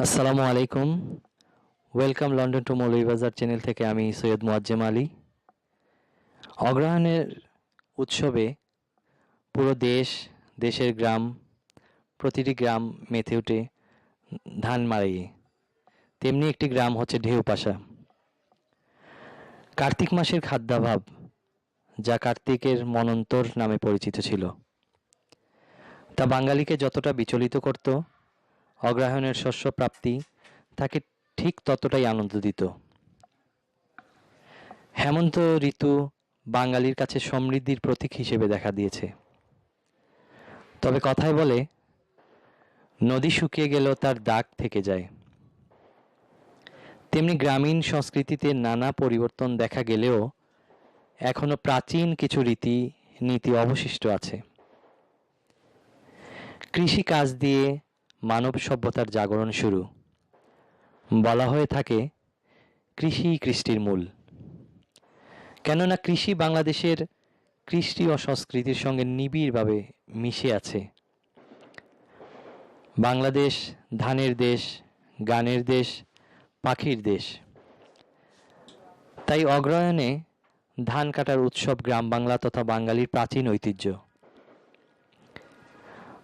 আসসালামু আলাইকুম। Welcome London to Moulvibazar channel থেকে আমি সৈয়দ মোয়াজ্জেম আলী। অগ্রহায়ণের উৎসবে পুরো দেশ, দেশের গ্রাম, প্রতিটি গ্রাম মেতে উঠে ধান মাড়াইয়ে তেমনি একটি গ্রাম হচ্ছে ঢেউপাশা কার্তিক মাসের খাদ্যাভাব যা কার্তিকের মনন্তর নামে পরিচিত ছিল। তা বাঙালিকে যতটা বিচলিত করত অগ্রহায়ণের শস্য প্রাপ্তি তাকে ঠিক ততটাই আনন্দ দিত। হেমন্ত ঋতু বাঙালির কাছে সমৃদ্ধির প্রতীক হিসেবে দেখা দিয়েছে। তবে কথায় বলে, নদী শুকিয়ে গেলেও তার দাগ থেকে যায়। তেমনি গ্রামীণ সংস্কৃতিতে নানা পরিবর্তন দেখা গেলেও এখনও প্রাচীন কিছু রীতি, নীতি অবশিষ্ট আছে। কৃষি কাজ দিয়ে মানব সভ্যতার জাগরণ শুরু। বলা হয়ে থাকে, কৃষি কৃষ্টির মূল। কেননা কৃষি বাংলাদেশের কৃষ্টি ও সংস্কৃতির সঙ্গে নিবিড়ভাবে মিশে আছে। বাংলাদেশ ধানের দেশ, গানের দেশ, পাখির দেশ। তাই অগ্রহায়ণে ধান কাটার উৎসব গ্রাম বাংলা তথা বাঙালির প্রাচীন ঐতিহ্য।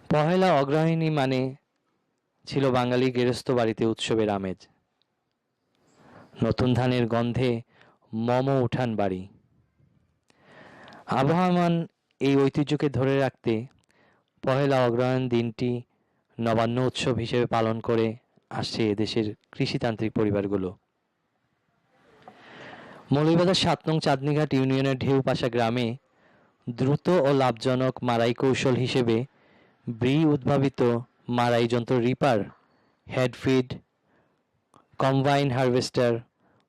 পহেলা অগ্রহায়ণী মানে ছিল বাঙালি গেরস্থ বাড়িতে উৎসবের আমেজ। নতুন ধানের গন্ধে মম উঠান বাড়ি। আবহামান এই ঐতিহ্যকে ধরে রাখতে পহেলা অগ্রহায়ণ দিনটি নবান্ন উৎসব হিসেবে পালন করে আসছে এদেশের কৃষিতান্ত্রিক পরিবারগুলো। মৌলভীবাজার সাত নং চাঁদনীঘাট ইউনিয়নের ঢেউপাশা গ্রামে দ্রুত ও লাভজনক মারাই কৌশল হিসেবে ব্রি উদ্ভাবিত মারাই যন্ত্র reaper head feed combine harvester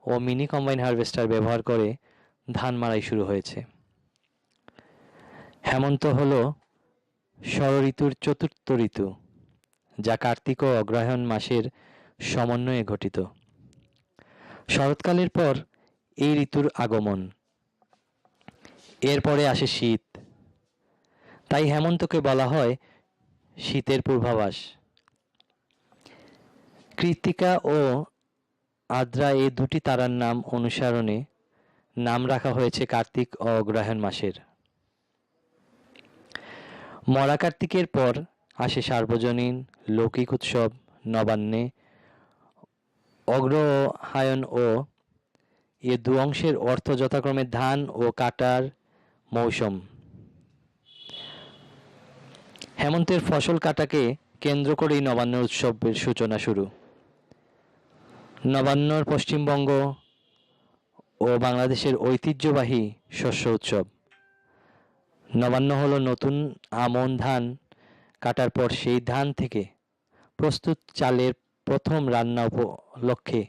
ও মিনি কম্বাইন হারভেস্টার ব্যবহার করে ধান মারাই শুরু হয়েছে। হেমন্ত হল ষড়ঋতুর চতুর্থ ঋতু, যা কার্তিক ও অগ্রহায়ণ মাসের সমন্বয়ে ঘটিত শরৎকালের পর এই ঋতুর আগমন। এরপরে আসে শীত। তাই হেমন্তকে বলা হয় শীতের পূর্বাভাস। কৃত্তিকা ও আদ্রা এই দুটি তারার নাম অনুসরণে নাম রাখা হয়েছে কার্তিক ও অগ্রহায়ণ মাসের। মরা কার্তিকের পর আসে সার্বজনীন, লৌকিক উৎসব, নবান্নে। অগ্রহায়ণ ও এ দু অংশের অর্থ যথাক্রমে ধান ও কাটার মৌসুম। হেমন্তের ফসল কাটাকে কেন্দ্র করেই নবান্ন উৎসবের সূচনা শুরু। নবান্নর পশ্চিমবঙ্গ ও বাংলাদেশের ঐতিহ্যবাহী শস্য উৎসব। নবান্ন হলো নতুন আমন ধান কাটার পর সেই ধান থেকে প্রস্তুত চালের প্রথম রান্না উপলক্ষে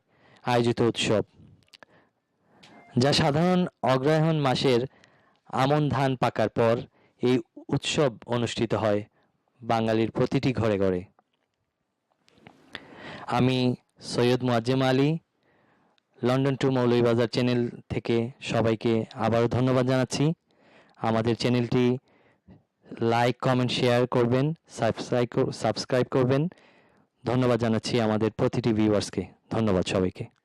আয়োজিত উৎসব, যা সাধারণ অগ্রহায়ণ মাসের আমন ধান পাকার পর এই উৎসব অনুষ্ঠিত হয়। বাঙালির প্রতিটি ঘরে ঘরে। আমি Syed Moazzem Ali, London to Moulvibazar channel থেকে সবাইকে আবারও ধন্যবাদ জানাচ্ছি। আমাদের চ্যানেলটি লাইক, কমেন্ট, শেয়ার করবেন সাবস্ক্রাইব সাবস্ক্রাইব করবেন। ধন্যবাদ জানাচ্ছি আমাদের প্রতিটি ভিউয়ার্সকে। ধন্যবাদ সবাইকে।